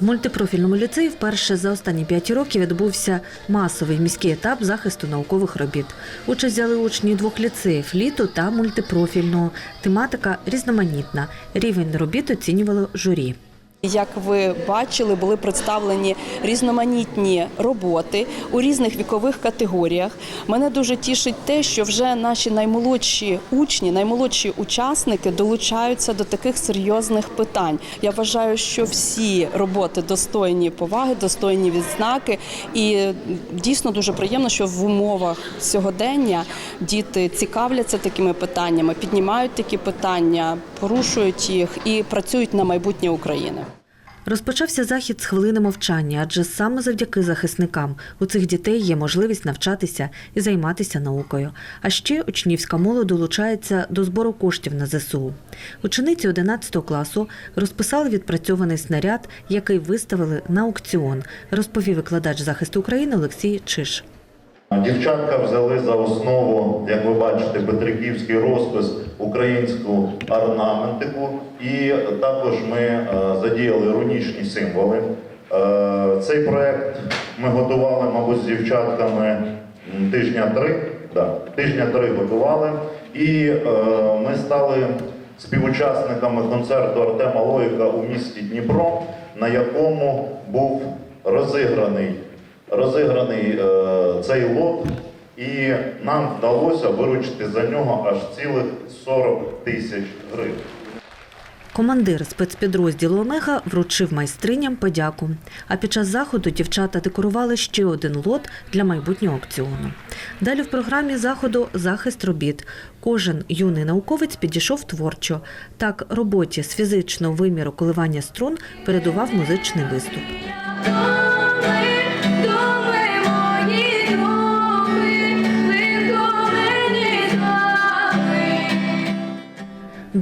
В мультипрофільному ліцеї вперше за останні п'ять років відбувся масовий міський етап захисту наукових робіт. Участь взяли учні двох ліцеїв літу та мультипрофільного. Тематика різноманітна. Рівень робіт оцінювало журі. Як ви бачили, були представлені різноманітні роботи у різних вікових категоріях. Мене дуже тішить те, що вже наші наймолодші учні, наймолодші учасники долучаються до таких серйозних питань. Я вважаю, що всі роботи достойні поваги, достойні відзнаки, і дійсно дуже приємно, що в умовах сьогодення діти цікавляться такими питаннями, піднімають такі питання, порушують їх і працюють на майбутнє України. Розпочався захід з хвилини мовчання, адже саме завдяки захисникам у цих дітей є можливість навчатися і займатися наукою. А ще учнівська молодь долучається до збору коштів на ЗСУ. Учениці 11 класу розписали відпрацьований снаряд, який виставили на аукціон, розповів викладач захисту України Олексій Чиш. Дівчатка взяли за основу, як ви бачите, петриківський розпис, українську орнаментику, і також ми е, задіяли рунічні символи. Е, Цей проект ми готували, мабуть, з дівчатками тижня три. Да, тижня три готували, і е, ми стали співучасниками концерту Артема Лоїка у місті Дніпро, на якому був розіграний розіграний цей лот, і нам вдалося виручити за нього аж цілих 40 тисяч гривень. Командир спецпідрозділу Омега вручив майстриням подяку. А під час заходу дівчата декорували ще один лот для майбутнього аукціону. Далі в програмі заходу захист робіт. Кожен юний науковець підійшов творчо. Так, роботі з фізичного виміру коливання струн передував музичний виступ.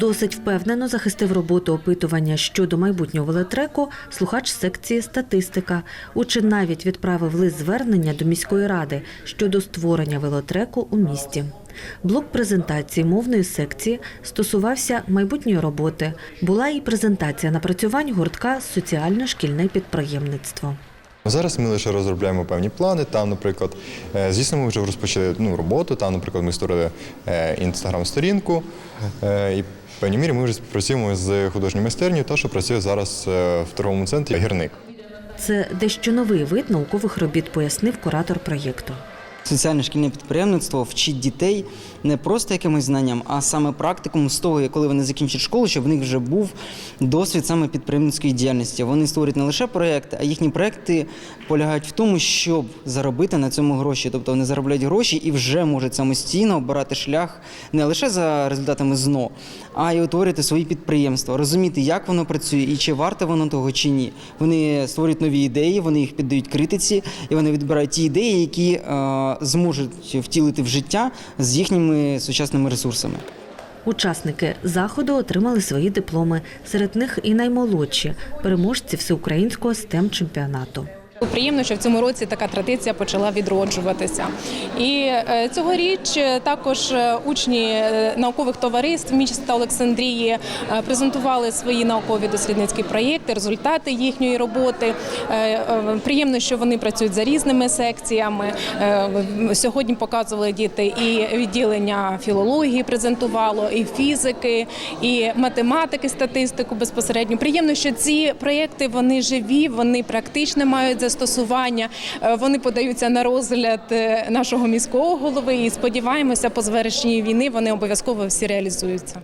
Досить впевнено захистив роботу опитування щодо майбутнього велотреку слухач секції статистика. Учень навіть відправив лист звернення до міської ради щодо створення велотреку у місті. Блок презентації мовної секції стосувався майбутньої роботи. Була і презентація напрацювань гуртка соціальне шкільне підприємництво. Зараз ми лише розробляємо певні плани. Там, наприклад, е, звісно, ми вже розпочали ну, роботу. Там, наприклад, ми створили інстаграм-сторінку, е, і в певній мірі ми вже працюємо з художньою майстернею, та що працює зараз е, в торговому центрі гірник. Це дещо новий вид наукових робіт, пояснив куратор проєкту. Соціальне шкільне підприємництво вчить дітей не просто якимось знанням, а саме практикум з того, коли вони закінчать школу, щоб в них вже був досвід саме підприємницької діяльності. Вони створюють не лише проекти, а їхні проекти полягають в тому, щоб заробити на цьому гроші. Тобто вони заробляють гроші і вже можуть самостійно обирати шлях не лише за результатами ЗНО, а й утворювати свої підприємства, розуміти, як воно працює і чи варте воно того чи ні. Вони створюють нові ідеї, вони їх піддають критиці, і вони відбирають ті ідеї, які е, зможуть втілити в життя з їхніми сучасними ресурсами. Учасники заходу отримали свої дипломи. Серед них і наймолодші переможці всеукраїнського stem чемпіонату. Приємно, що в цьому році така традиція почала відроджуватися. І е, цьогоріч е, також е, учні наукових товариств міста Олександрії презентували свої наукові дослідницькі проєкти, результати їхньої роботи. Приємно, що вони працюють за різними секціями. Сьогодні показували діти і відділення філології презентувало, і фізики, і математики, статистику безпосередньо. Приємно, що ці проєкти вони живі, вони практично мають застосування. Е, Вони подаються на розгляд е, нашого міського голови. І сподіваємося, по завершенні війни вони обов'язково всі реалізуються.